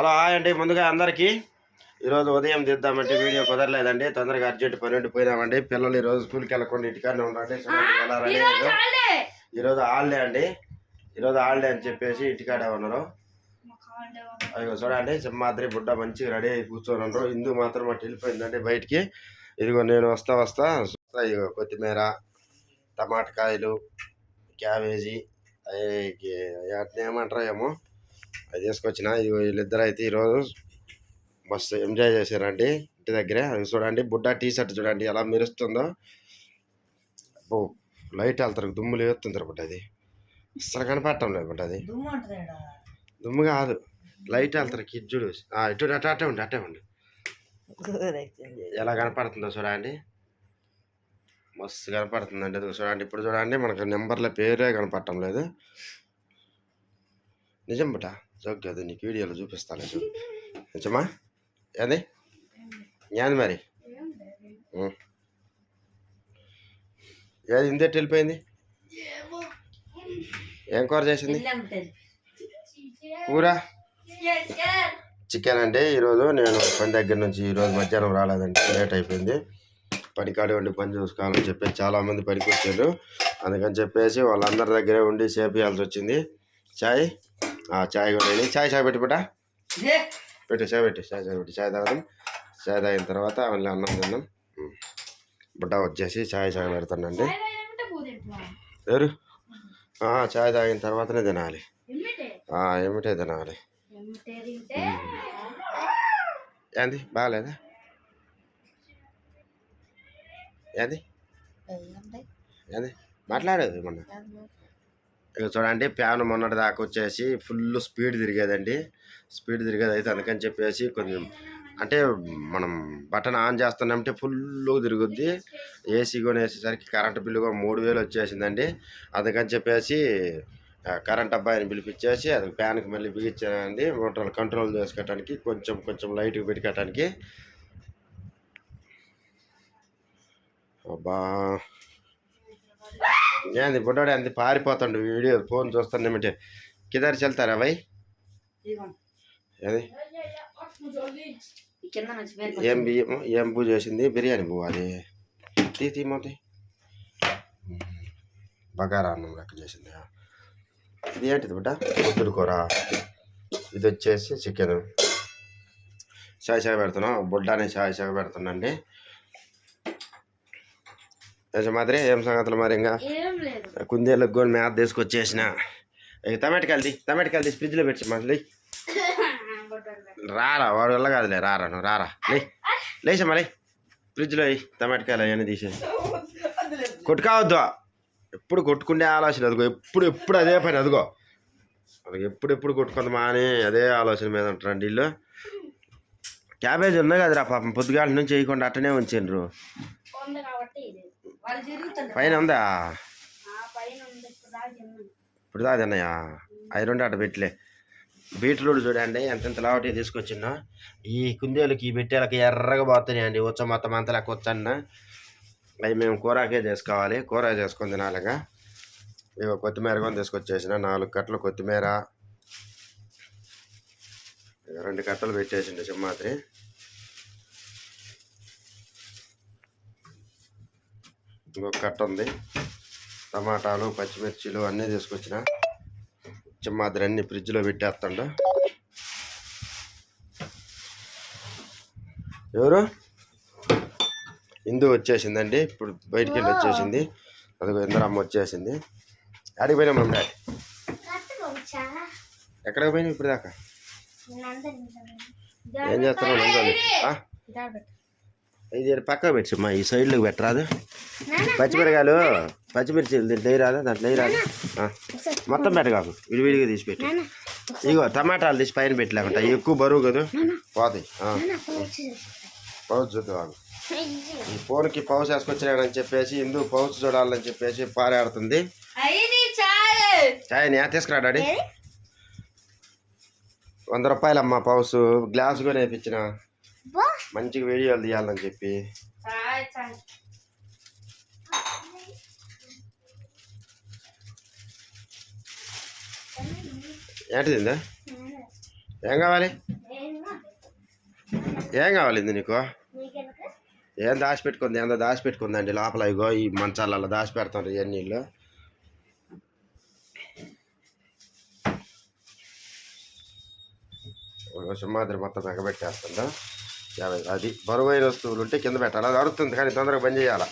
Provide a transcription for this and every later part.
Hello hi అండి. ముందుగా అందరికీ ఈరోజు ఉదయం తీద్దామంటే వీడియో కుదరలేదండి. తొందరగా అర్జెంట్ పని ఉండి పోయినామండి. పిల్లలు ఈరోజు స్కూల్కి వెళ్ళకుండా ఇంటికాడనే ఉండండి. ఈరోజు హాలిడే. అండి. ఈరోజు హాలిడే అని చెప్పేసి ఇంటికాడే ఉన్నారు. అయ్యో చూడండి సింహాద్రి బుడ్డ మంచిగా రెడీ అయి కూర్చొని ఉన్నారు. ఇందు మాత్రం అటు వెళ్ళిపోయిందండి బయటికి. ఇదిగో నేను వస్తా వస్తా. ఇదిగో కొత్తిమీర టమాటా కాయలు క్యాబేజీ ఏమంటారో ఏమో. అది తీసుకొచ్చిన వీళ్ళిద్దరు అయితే ఈరోజు మస్తు ఎంజాయ్ చేశారండి. ఇంటి దగ్గరే. అది చూడండి బుడ్డ టీ షర్ట్ చూడండి ఎలా మెరుస్తుందో. ఓ లైట్ వెళ్తారు దుమ్ములు బుడ్డ అది. అసలు కనపడటం లేదు అది. దుమ్ము కాదు లైట్ వెళ్తారు కిజ్జుడు ఇటు అట్ట అట్టే ఉండి అట్టే ఉండి. ఎలా కనపడుతుందో చూడండి. మస్తు కనపడుతుందండి చూడండి. ఇప్పుడు చూడండి మనకు నెంబర్ల పేరే కనపడటం లేదు. నిజం బట జోక్ అది నీకు వీడియోలో చూపిస్తాను చూడు నిజమా? ఏది? ఏది మరి. ఏది ఇందేటి వెళ్ళిపోయింది? ఏం కూర చేసింది. కూర? చికెన్. అంటే ఈరోజు నేను పని దగ్గర నుంచి ఈరోజు మధ్యాహ్నం రాలేదంటే లేట్ అయిపోయింది. పని కాడే ఉండి పని చూసుకోవాలని చెప్పేసి చాలామంది పనికి వచ్చారు. అందుకని చెప్పేసి వాళ్ళందరి దగ్గరే ఉండి చేపియాల్సి వచ్చింది. చాయ్? చాయ్ కూడా. చాయ్ చాయ్ పెట్టి ఏ, పెట్టు చాయ్ పెట్టి చాయ్ చాయ్ పెట్టి. చాయ్ తాగదాం. చాయ్ తాగిన తర్వాత మళ్ళీ అన్నం తిన్నాం. బుడ్డ వచ్చేసి చాయ్ చాయ్ పెడతానండి ఎవరు? చాయ్ తాగిన తర్వాతనే తినాలి. ఏమిటే తినాలి. ఏంది? బాగాలేదా? ఏంది? ఏంది? మాట్లాడేది మొన్న ఇక చూడండి ఫ్యాన్ మొన్నటి దాకా వచ్చేసి ఫుల్ స్పీడ్ తిరిగేదండి. స్పీడ్ తిరిగేది అయితే అందుకని చెప్పేసి కొంచెం అంటే మనం బటన్ ఆన్ చేస్తున్నామంటే ఫుల్ తిరుగుద్ది. ఏసీ కొని వేసేసరికి బిల్లు కూడా మూడు వేలు వచ్చేసిందండి. అందుకని చెప్పేసి కరెంట్ అబ్బాయిని పిలిపించేసి అది ఫ్యాన్కి మళ్ళీ బిగించానండి మోటార్ కంట్రోల్ చేసుకోవటానికి కొంచెం కొంచెం లైట్గా పెట్టుకోవటానికి. అబ్బా! ఏంది బుడ్డాడు అంది పారిపోతాడు వీడియో ఫోన్ చూస్తానేమిటి కిదారి చెల్తారా భయ్. ఏది? ఏం బియ్యం ఏం పూజ చేసింది? బిర్యానీ పువ్వు అది. తీ తీ మోతి. బగారా అన్నం లెక్క చేసింది? ఇది ఏంటిది బిడ్డ? పొద్దుడు కూర. ఇది వచ్చేసి చికెన్. చాయ్ చాయ్ పెడుతున్నాం బుడ్డానే చాయ్ చాయ్ పెడుతున్నాండి. యజమాత్రి ఏం సంగతులు మరి ఇంకా? కుందేళ్ళకి కూడా మేత తీసుకొచ్చేసిన. ఇక టమాటకాయలు తీ టమాటకాయలు తీసి ఫ్రిడ్జ్లో పెట్టి మళ్ళీ రారా వాడు వల్ల కాదులే రారా నువ్వు రారా లే. లేచా మళ్ళీ ఫ్రిడ్జ్లో టమాటకాయలు అవన్నీ తీసేసి కొట్టుకోవద్దు. ఎప్పుడు కొట్టుకునే ఆలోచన అదిగో ఎప్పుడు ఎప్పుడు అదే పని అదిగో. అది ఎప్పుడు ఎప్పుడు కొట్టుకుందామా అని అదే ఆలోచన మీద ఉంటారండి వీళ్ళు. క్యాబేజీ ఉన్నాయి కదరా పాపం పొద్దుగాల నుంచి వేయకుండా అట్టనే ఉంచిండ్రు పైన ఉందా? ఇప్పుడు దాది అన్నయ్య అవి రెండు అట్ట పెట్టలే. బీట్రూట్ చూడండి ఎంతెంత లావటి తీసుకొచ్చినా ఈ కుందేలకి ఈ పెట్టేలకి ఎర్రగా పోతున్నాయండి వచ్చ మొత్తం అంత లెక్క వచ్చన్న అవి మేము కూరకే చేసుకోవాలి. కూర చేసుకొని తినాలిగా. ఇక కొత్తిమీర కూడా తీసుకొచ్చేసిన. నాలుగు కట్టలు కొత్తిమీర. రెండు కట్టలు పెట్టేసిండు సింహాద్రి. ఇంకొక కట్ట ఉంది. టమాటాలు పచ్చిమిర్చిలు అన్నీ తీసుకొచ్చిన. చింమాద్రి అన్ని ఫ్రిడ్జ్లో పెట్టేస్తాడు. ఎవరు? ఇందు వచ్చేసిందండి. ఇప్పుడు బయటికి వెళ్ళి వచ్చేసింది. అదిగో ఇందరమ్మ వచ్చేసింది. ఆడికి పోయినా మనం డాడీ? ఎక్కడికి పోయినా ఇప్పుడు దాకా ఏం చేస్తున్నావు ఇది పక్కకు పెట్టి మా ఈ సైడ్లోకి పెట్టరాదు పచ్చిమిరకాయలు పచ్చిమిర్చి దీంట్లో రాదా దాంట్లో రాదు మొత్తం పెట్టగాకు విడివిడిగా తీసి పెట్టు. ఇగో టమాటాలు తీసి పైన పెట్టలేకుండా ఎక్కువ బరువు కదా? పోతాయి. పౌచ్ చూద్దాం ఈ ఫోన్కి పౌచ్ వేసుకొచ్చినాడని చెప్పేసి ఇందు పౌచ్ చూడాలని చెప్పేసి పారాడుతుంది. చాయ్ తీసుకురా డాడీ. వంద రూపాయలమ్మా పౌచ్ గ్లాస్ కూడా వేయించిన మంచిగా వీడియోలు తీయాలని చెప్పి. చాయ్ చాయ్ ఏంటిది ఇందా? ఏం కావాలి? ఏ కావాలింది నీకు? ఏం దాచిపెట్టుకుంది ఏందో దాచిపెట్టుకుందండి లోపల ఇగో ఈ మంచాలలో దాచి పెడతారు ఇవన్నీ నీళ్ళు సింహాద్రి మొత్తం ఎగబెట్టేస్తుందా యాభై అది బరువైన వస్తువులు ఉంటే కింద పెట్టాలి. అది అరుతుంది కానీ తొందరగా బంద్ చేయాలి?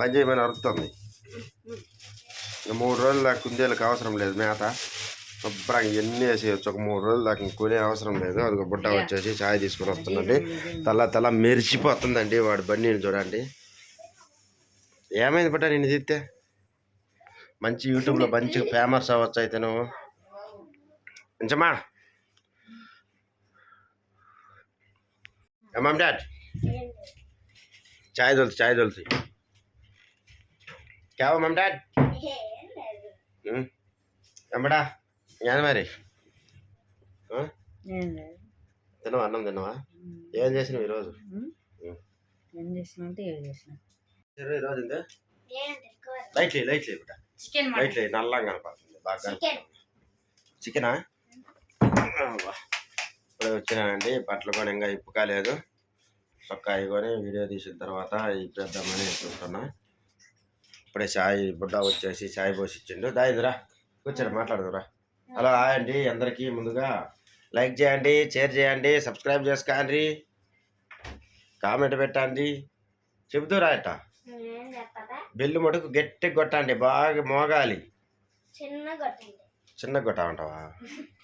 బంద్ చేయమని అరుతుంది. మూడు రోజుల దాకా కుందేలకు అవసరం లేదు మేత. శుభ్రంగా ఎన్ని వేసేయచ్చు? ఒక మూడు రోజుల దాకా కొనే అవసరం లేదు. అది బుట్ట వచ్చేసి ఛాయ్ తీసుకొని వస్తుందండి. తల తల మెరిసిపోతుందండి వాడు బండిని చూడండి. ఏమైంది బట్ట నేను తీస్తే మంచి యూట్యూబ్లో మంచి ఫేమస్ అవ్వచ్చు అయితే నువ్వు కొంచెమా మమ్ డాడ్ చాయ్ దొలుసు చాయ్ దొలుసు క్యావో మమ్ డాడ్ అమ్మడా ఏది మరి? తినవా అన్నం తినవా ఏం చేసినావు ఈరోజు ఏం చేసినంటే ఏం చేసిన ఈరోజు ఇందా ఏంటి కూర లైట్ లే లైట్ లే బిడ్డ చికెన్ లైట్ లే నల్లంగా కనపడుతుంది. బాగా చికెన్ చికెనా ఇప్పుడే వచ్చినానండి. బట్టలు కొని ఇంకా ఇప్పు కాలేదు చొక్కా కొని వీడియో తీసిన తర్వాత ఇప్పేద్దామని చూస్తున్నా. ఇప్పుడే చాయ్ బుడ్డ వచ్చేసి చాయ్ పోసి ఇచ్చిండు దాయిదురా కూర్చోరా మాట్లాడదురా. హలో హాయ్ అండి. అందరికీ ముందుగా లైక్ చేయండి షేర్ చేయండి సబ్స్క్రైబ్ చేసుకోండి. కామెంట్ పెట్టండి. చెబుతురా చెప్పదా బెల్లు మటుకు గట్టిగా కొట్టండి. బాగా మోగాలి. చిన్న చిన్న కొట్టామంటావా?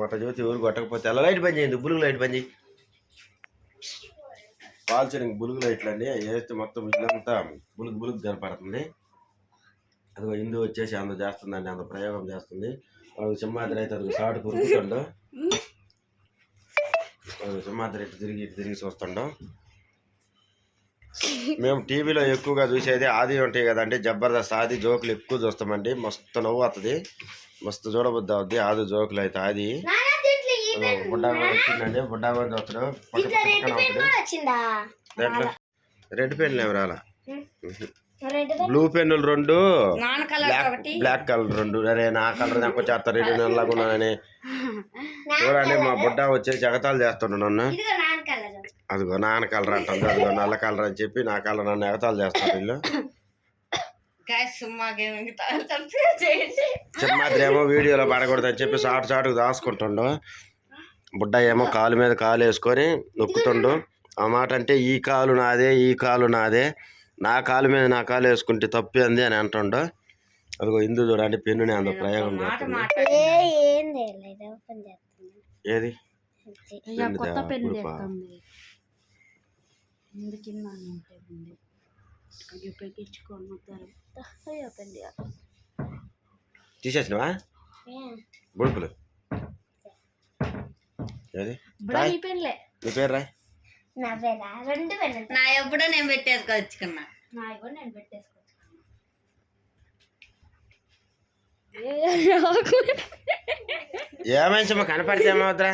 మొట్ట చూసి ఎవరు కొట్టకపోతే అలా లైట్ బంద్ చేయండి బులుగు లైట్ బంద్ చేయి. కాల్చడానికి బులుగు లైట్లు అండి వేస్తే మొత్తం ఇల్లంతా బులుగు బులుగు కనపడుతుంది. అదిగో ఇందు వచ్చేసి అంత చేస్తుందండి అంత ప్రయోగం చేస్తుంది. వాడు సింహాద్రి అయితే అది సాటు కురుకుతుండో. సింహాద్రి ఇటు తిరిగి ఇటు తిరిగి చూస్తుండో. మేము టీవీలో ఎక్కువగా చూసేది ఆది ఉంటాయి కదండి జబర్దస్త్ ఆది జోకులు ఎక్కువ చూస్తామండి. మస్తు నవ్వు వస్తుంది మస్తు చూడబుద్ది అవుద్ది. ఆది జోకులు అయితే ఆది. బుడ్డా కూడా వచ్చిందండి. బుడ్డా పక్క దీంట్లో రెడ్ అవుతుంది పెన్లు ఏమి రాలా? బ్లూ పెన్నులు రెండు. బ్లాక్ ఒకటి. బ్లాక్ కలర్ రెండు. అరే నా కలర్ నాకు చేస్తారు రెడ్ నల్లగా ఉన్నానని చూడండి మా బుడ్డ వచ్చేసి ఎగతాలు చేస్తుండు నన్ను. అదిగో నాన్న కలర్ అంటుంది. అదిగో నల్ల కలర్ అని చెప్పి నా కలర్ నన్ను ఎగతాలు చేస్తారు వీళ్ళు. చేయండి చిన్నమాత్రి ఏమో వీడియోలో పడకూడదని చెప్పి షార్ట్ షార్ట్కి దాచుకుంటుండు. బుడ్డ ఏమో కాలు మీద కాలు వేసుకొని నొక్కుతుండు. ఆ మాట అంటే ఈ కాలు నాదే ఈ కాలు నాదే. నా కాలు మీద నా కాలు వేసుకుంటే తప్పేంది అని అంటుండు. అదిగో ఇందు చూడండి పెన్నుని అంత ప్రయోగం చేస్తుంది. ఏది అయ్యా, పెన్ను కొత్త తేవా, పెన్ ఉడుపా. తెస్తుంది ఎందుకు ఉంటుంది మొత్తం అయ్యో పెన్ తీసేసినవా బుడుపులు ఏది నీ పేరు రాయ్. నా పేరా రెండు పెన్ నా ఎప్పుడో నేను పెట్టేసుకొచ్చుకున్నా నా కూడా నేను పెట్టేసుకోవచ్చు ఏమైంది కనపడితే ఏమవుతురా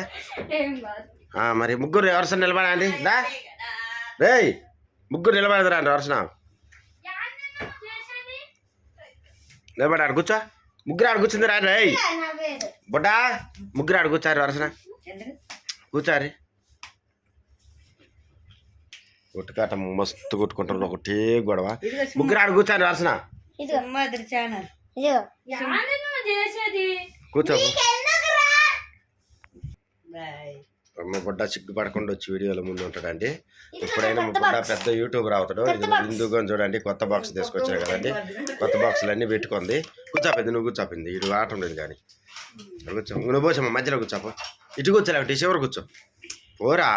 కాదు. మరి ముగ్గురు ఎవరిస నిలబడండి దా. రేయ్ ముగ్గురు నిలబడదురా అండి వరుసన నిలబడి ఆడ కూర్చో. ముగ్గురు ఆడ కూర్చుంది రా రేయ్. బుడ్డా ముగ్గురు ఆడ కూర్చారు వరుసన ఎందుకు కూర్చారి కొట్టుకాట మస్తు కొట్టుకుంటారు ఒకటే గొడవ. ముగ్గురు ఆడ కూర్చారు వరుసన కూర్చో మా బుడ్డ సిగ్గుపడకుండా వచ్చి వీడియోలో ముందు ఉంటాడండి ఎప్పుడైనా మా బుడ్డ పెద్ద యూట్యూబర్ అవుతాడు ఇది ఇందుగా చూడండి కొత్త బాక్స్ తీసుకొచ్చారు కదండి. కొత్త బాక్సులు అన్నీ పెట్టుకుంది. కూర్చోపోయింది నువ్వు కూర్చోపోయింది. ఇటు ఆట ఉండేది కానీ. కూర్చో నువ్వు పోచమ్మ మధ్యలో కూర్చోపో. ఇటు కూర్చోలేవు చివరి కూర్చో. పోరా.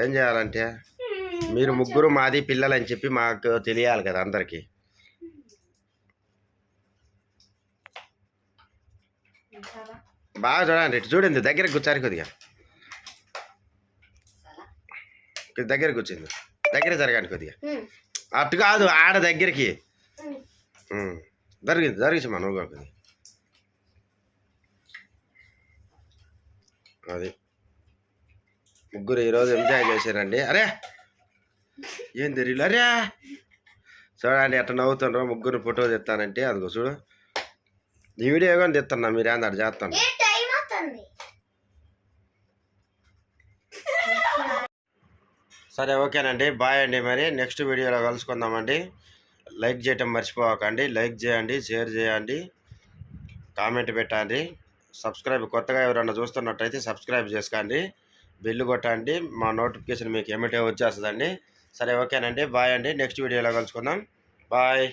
ఏం చేయాలంటే మీరు ముగ్గురు మాది పిల్లలు అని చెప్పి మాకు తెలియాలి కదా అందరికి. బాగా చూడండి ఇటు చూడండి దగ్గర కూర్చారు కొద్దిగా. కొద్ది దగ్గర కూర్చుంది. దగ్గర జరగండి కొద్దిగా. అటు కాదు ఆడ దగ్గరికి. ఉమ్. జరిగింది జరిగించమ్మా నువ్వు అది. ముగ్గురు ఈరోజు ఎంజాయ్ చేశారండి. అరే! ఏం తెలియదు అరే! చూడండి ఎట్లా నవ్వుతుండ్రో ముగ్గురు ఫోటో తెస్తానంటే అదిగో చూడు. ఈ వీడియో కానీ తెస్తున్నా మీరు ఏంది చేస్తాను ఏ టైం అవుతుంది సరే ఓకేనండి. బాయ్ అండి మరి. నెక్స్ట్ వీడియోలో కలుసుకుందామండి. లైక్ చేయటం మర్చిపోకండి లైక్ చేయండి షేర్ చేయండి కామెంట్ పెట్టండి. సబ్స్క్రైబ్ కొత్తగా ఎవరైనా చూస్తున్నట్టయితే సబ్స్క్రైబ్ చేసుకోండి. బిల్లు కొట్టండి. మా నోటిఫికేషన్ మీకు ఏమిటో వచ్చేస్తుందండి. సరే ఓకేనండి. బాయ్ అండి. నెక్స్ట్ వీడియోలో కలుసుకుందాం. బాయ్.